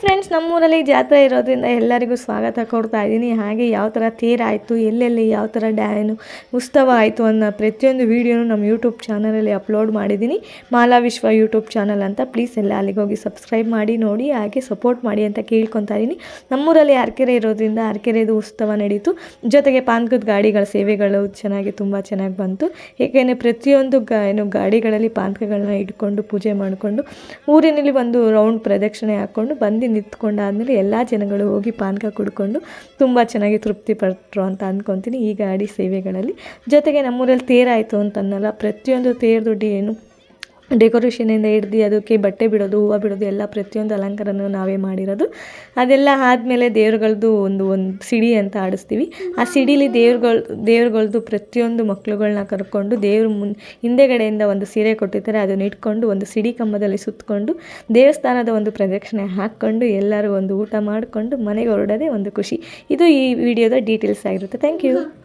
Friends ನಮ್ಮೂರಲ್ಲಿ ಜಾತ್ರೆ ಇರೋದ್ರಿಂದ ಎಲ್ಲರಿಗೂ ಸ್ವಾಗತ ಕೊಡ್ತಾ ಇದ್ದೀನಿ. ಹಾಗೆ ಯಾವ ಥರ ತೇರಾಯಿತು ಎಲ್ಲೆಲ್ಲಿ ಯಾವ ಥರ ಡ್ಯಾನು ಉತ್ಸವ ಆಯಿತು ಅನ್ನೋ ಪ್ರತಿಯೊಂದು ವೀಡಿಯೋನು ನಮ್ಮ ಯೂಟ್ಯೂಬ್ ಚಾನಲಲ್ಲಿ ಅಪ್ಲೋಡ್ ಮಾಡಿದ್ದೀನಿ. ಮಾಲಾ ವಿಶ್ವ ಯೂಟ್ಯೂಬ್ ಚಾನಲ್ ಅಂತ ಪ್ಲೀಸ್ ಎಲ್ಲ ಅಲ್ಲಿಗೆ ಹೋಗಿ ಸಬ್ಸ್ಕ್ರೈಬ್ ಮಾಡಿ, ನೋಡಿ, ಹಾಗೆ ಸಪೋರ್ಟ್ ಮಾಡಿ ಅಂತ ಕೇಳ್ಕೊತಾ ಇದ್ದೀನಿ. ನಮ್ಮೂರಲ್ಲಿ ಅರಕೆರೆ ಇರೋದ್ರಿಂದ ಅರಕೆರೆದು ಉತ್ಸವ ನಡೀತು. ಜೊತೆಗೆ ಪಾನ್ಕದ ಗಾಡಿಗಳ ಸೇವೆಗಳು ಚೆನ್ನಾಗಿ, ತುಂಬ ಚೆನ್ನಾಗಿ ಬಂತು. ಏಕೆಂದರೆ ಪ್ರತಿಯೊಂದು ಗಾ, ಏನು ಗಾಡಿಗಳಲ್ಲಿ ಪಾನ್ಕಗಳನ್ನ ಇಟ್ಕೊಂಡು, ಪೂಜೆ ಮಾಡಿಕೊಂಡು, ಊರಿನಲ್ಲಿ ಒಂದು ರೌಂಡ್ ಪ್ರದಕ್ಷಿಣೆ ಹಾಕ್ಕೊಂಡು ಬಂದು ನಿಂತ್ಕೊಂಡಾದ್ಮೇಲೆ ಎಲ್ಲ ಜನಗಳು ಹೋಗಿ ಪಾನಕ ಕುಡ್ಕೊಂಡು ತುಂಬ ಚೆನ್ನಾಗಿ ತೃಪ್ತಿ ಪಟ್ಟರು ಅಂತ ಅಂದ್ಕೊತೀನಿ ಈ ಗಾಡಿ ಸೇವೆಗಳಲ್ಲಿ ಜೊತೆಗೆ ನಮ್ಮೂರಲ್ಲಿ ತೇರಾಯಿತು ಅಂತನ್ನಲ್ಲ. ಪ್ರತಿಯೊಂದು ತೇರು ದುಡ್ಡು ಏನು ಡೆಕೋರೇಷನಿಂದ ಹಿಡ್ದು ಅದಕ್ಕೆ ಬಟ್ಟೆ ಬಿಡೋದು, ಹೂವು ಬಿಡೋದು, ಎಲ್ಲ ಪ್ರತಿಯೊಂದು ಅಲಂಕಾರನೂ ನಾವೇ ಮಾಡಿರೋದು. ಅದೆಲ್ಲ ಆದಮೇಲೆ ದೇವ್ರುಗಳ್ದು ಒಂದು ಒಂದು ಸಿಡಿ ಅಂತ ಆಡಿಸ್ತೀವಿ. ಆ ಸಿಡಿಲಿ ದೇವ್ರುಗಳು, ದೇವ್ರುಗಳ್ದು ಪ್ರತಿಯೊಂದು ಮಕ್ಳುಗಳ್ನ ಕರ್ಕೊಂಡು ದೇವ್ರ ಮುನ್, ಹಿಂದೆಗಡೆಯಿಂದ ಒಂದು ಸೀರೆ ಕೊಟ್ಟಿರ್ತಾರೆ, ಅದನ್ನ ಇಟ್ಕೊಂಡು ಒಂದು ಸಿಡಿ ಕಂಬದಲ್ಲಿ ಸುತ್ತಕೊಂಡು ದೇವಸ್ಥಾನದ ಒಂದು ಪ್ರದಕ್ಷಿಣೆ ಹಾಕ್ಕೊಂಡು ಎಲ್ಲರೂ ಒಂದು ಊಟ ಮಾಡಿಕೊಂಡು ಮನೆಗೆ ಹೊರಡೋದೇ ಒಂದು ಖುಷಿ. ಇದು ಈ ವಿಡಿಯೋದ ಡೀಟೇಲ್ಸ್ ಆಗಿರುತ್ತೆ. Thank you